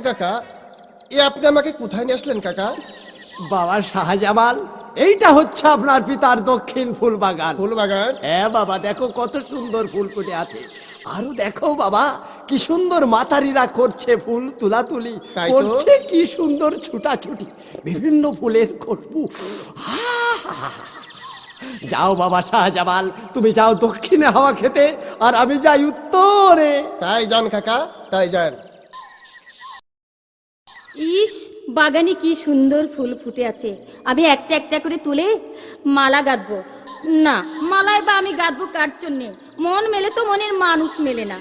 কাকা? এ আপনি আমাকে কোথায় নিয়ে আসলেন কাকা? বাবা শাহজামাল এইটা হচ্ছে আপনার পিতার দক্ষিণ ফুল বাগান ফুল বাগান হ্যাঁ বাবা দেখো কত সুন্দর ফুল ফুটে আছে। আরও দেখো বাবা কি সুন্দর মাতারিরা করছে ফুল তুলাতুলি। তাই তো। করছে কি সুন্দর ছুটাছুটি। বিভিন্ন ফুলের খুশবু! যাও বাবা শাহজামাল তুমি যাও দক্ষিণে হাওয়া খেতে আর আমি যাই উত্তরে। তাই যান কাকা তাই যান। ইস, বাগানে কি সুন্দর ফুল ফুটে আছে। আমি একটা একটা করে তুলে মালা গাঁথবো না, মালায় বা আমি গাঁথবো কার জন্যে? মন মেলে তো মনের মানুষ মেলে না।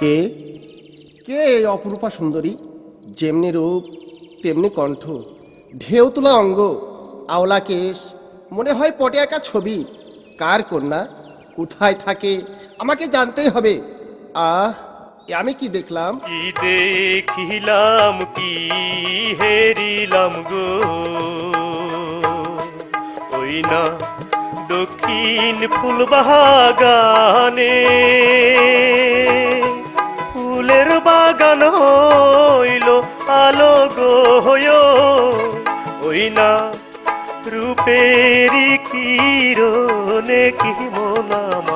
কে? কে এই অপরূপা সুন্দরী? যেমনি রূপ, তেমনি কণ্ঠ। ঢেউ তোলা অঙ্গ, আওলা কেশ, মনে হয় পটে একা ছবি। কার কন্যা? কোথায় থাকে? আমাকে জানতেই হবে। আহ আমি কি দেখলাম? কি দেখিলাম, কি হেরিলাম গো? ওই না দক্ষিণ ফুল বাগানে ফুলের বাগান হইল আলো গো ওই না রূপেরি কিরণে কি মন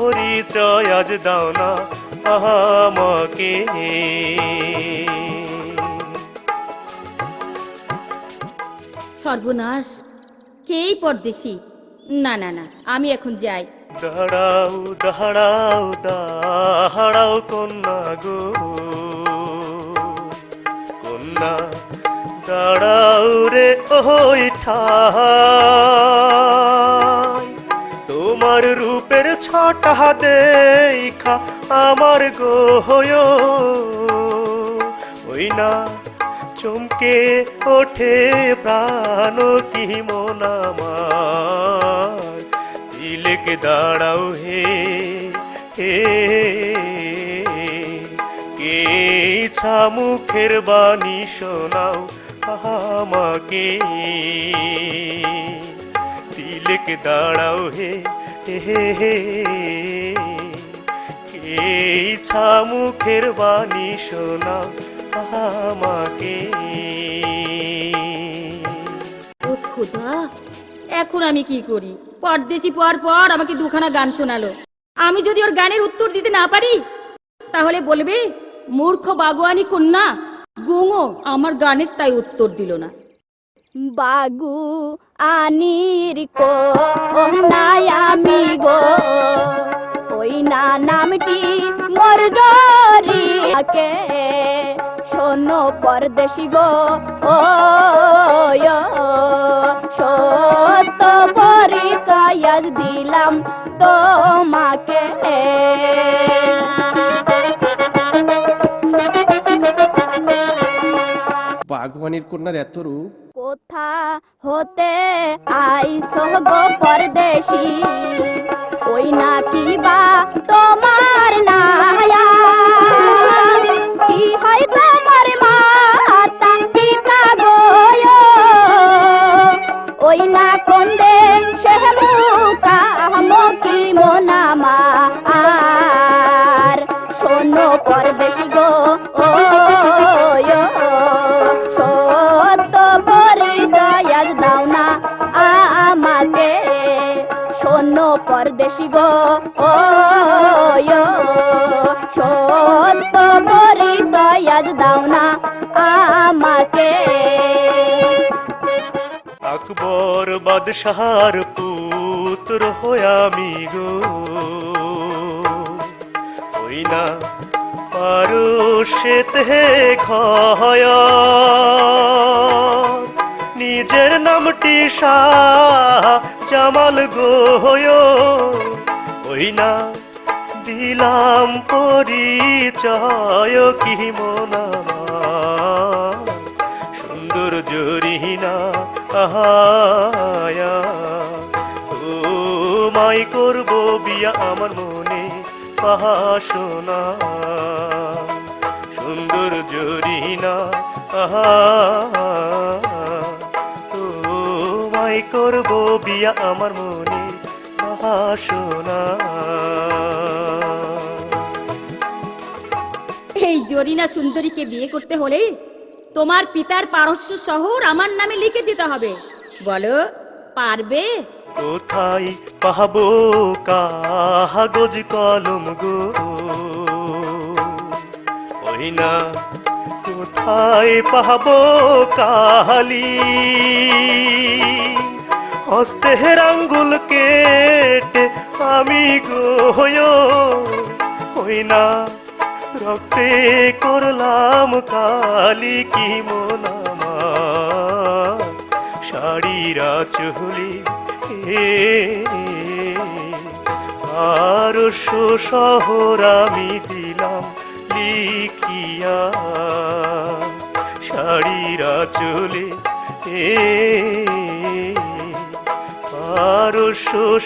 পরিচয় আজ দাও না আমাকে। সর্বনাশ কেই পরদেশি? না না না আমি এখন যাই। দাঁড়াও দাঁড়াও দাঁড়াও কন্যা গো। কন্যা দাঁড়াও রে ওই ঠাই তোমার রূপের ছটা দেখা আমার গো হয় ওই না চমকে ওঠে প্রাণ কি মন আমার দাঁড়াও হে হে, কে ছামুখের বাণী শোনাও আমাকে। তিলক দাঁড়াও হে এই ছামুখের বাণী শোনাও আমাকে। ও খোদা এখন আমি কি করি? পরদেশি পর পর আমাকে দুখানা গান শোনালো। আমি যদি ওর গানের উত্তর দিতে না পারি তাহলে বলবে মূর্খ বাগোয়ানি কন্যা গুঙো আমার গানের তাই উত্তর দিল না। বাগু আনির কো নাই গরিয়াকে শোনো পরদেশি গো ও সত্য পরিচয় আজ দিলাম তোমাকে। বাগবানির কন্যার এত রূপ। কোথা হতে আইস গো পরদেশি? ওই না কি বা তোমার নায়া? কি হয় তোমার মাতা পিতা গো ওই না আজ দাও না আমাকে। আকবর বাদশাহার পুত্র হয়ে আমি গো। ওই না পারো খয় নিজের নামটি শাহ জামাল গো ওই না দিলাম পরিচয় কি মনামা সুন্দর জরিনা, আহায়া। মাই করব বিয়া আমার মনে পাহাসোনা সুন্দর জরিনা আহা মাই করব বিয়া আমার মনে পাহাসোনা এই জরিনা সুন্দরীকে বিয়ে করতে হলে তোমার পিতার পারস্য শহর আমার নামে লিখে দিতে হবে। বলো পারবে? কোথায় পাহাবো কাগজ কলম গো? ওই না কোথায় পাহাবো কালি হস্তের আঙ্গুল কেটে আমি গো ওই না, রক্তে করলাম কালি কি মোনামা শাড়িরা চহলি আর শহর আমি দিলাম লিখিয়া। শাড়িরা চলে আর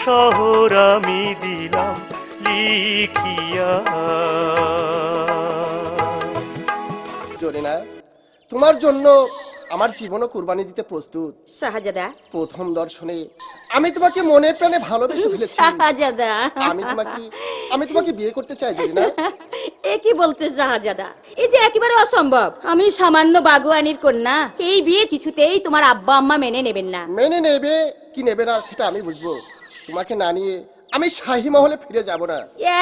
শহর আমি দিলাম লিখিয়া। জরিনা তোমার জন্য আমার জীবনও কুরবানি দিতে প্রস্তুত। শাহজাদা। প্রথম দর্শনে আমি তোমাকে মনে প্রাণে ভালোবেসে ফেলেছি। শাহজাদা। আমি তোমাকে আমি তোমাকে বিয়ে করতে চাই জরিনা এ কি বলছে শাহজাদা? যে একেবারে অসম্ভব। আমি সামান্য বাগুয়ানির কন্যা। এই বিয়ে কিছুতেই তোমার আব্বা আম্মা মেনে নেবেন না। মেনে নেবে, কি নেবে না সেটা আমি বুঝব। তোমাকে না নিয়ে আমি শাহী মহলে ফিরে যাব না।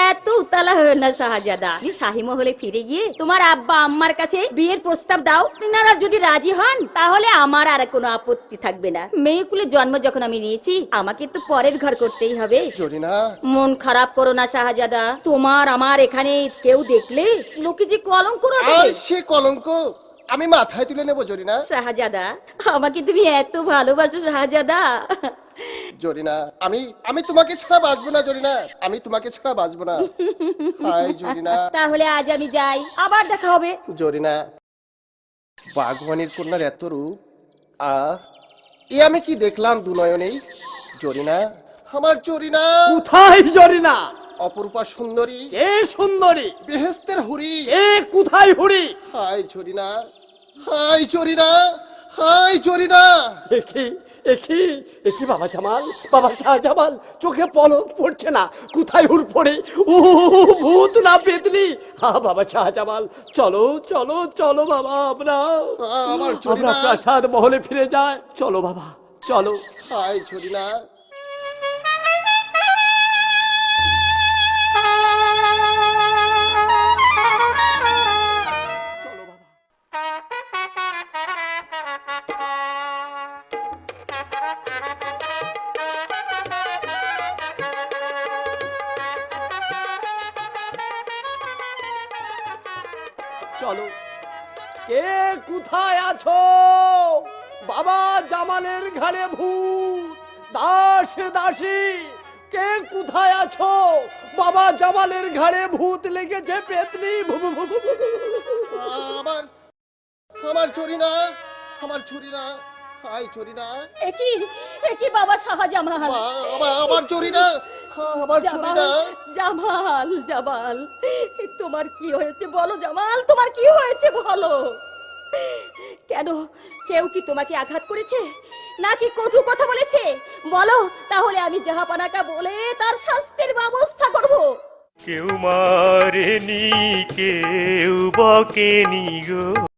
এত উতালা হয়ে না শাহজাদা। শাহী মহলে ফিরে গিয়ে তোমার আব্বা আম্মার কাছে বিয়ের প্রস্তাব দাও। তিনারা যদি রাজি হন তাহলে আমার আর কোনো আপত্তি থাকবে না। মেয়েকুলের জন্ম যখন আমি নিয়েছি আমাকে তো পরের ঘর করতেই হবে। জরিনা। মন খারাপ করো না শাহজাদা। তোমার আমার এখানে কেউ দেখলে লোকে যে কলঙ্ক সে কলঙ্ক। আমি মাথায় তুলে নেব জরিনা। শাহজাদা আমাকে তুমি এত ভালোবাসো শাহজাদা। জরিনা আমি আমি তোমাকে ছাড়া বাঁচবো না জরিনা। আমি তোমাকে ছাড়া বাঁচবো না। হাই জরিনা। তাহলে আজ আমি যাই আবার দেখা হবে। জরিনা বাগবানির কন্যার এত রূপ। আ এ আমি কি দেখলাম দু নয়নেই জরিনা আমার জরিনা। কোথায় জরিনা? অপরূপা সুন্দরী। এ সুন্দরী? বেহেস্তের হুরি। এ কোথায় হুড়ি hi Charina hi Charina hi Charina একি একি একি বাবা জামাল বাবা শাহজামাল চোখে পলক পড়ছে না। কোথায় হুর পড়ে? ও ভূত না পেতনি। হা বাবা শাহজামাল চলো চলো চলো বাবা আমরা। আমার আমরা প্রাসাদ মহলে ফিরে যায় চলো বাবা চলো। হাই চরিনা বাবা জামালের ঘাড়ে ভূত দাস দাসী কে কোথায় আছো বাবা জামালের ঘাড়ে ভূত লেগেছে পেতলি আমার আমার চুরি না আমার চুরি না হাই চুরি না একি একি বাবা সাহা জামাল আমার চুরি না আমার চুরি না জামাল জামাল তোমার কি হয়েছে বলো জামাল তোমার কি হয়েছে বলো কেন? কেউ কি তোমাকে আঘাত করেছে? নাকি কটু কথা বলেছে? বলো, তাহলে আমি জাহাপানাকা বলে তার শাস্তির ব্যবস্থা করব। কেউ মারেনি, কেউ বকেনি গো।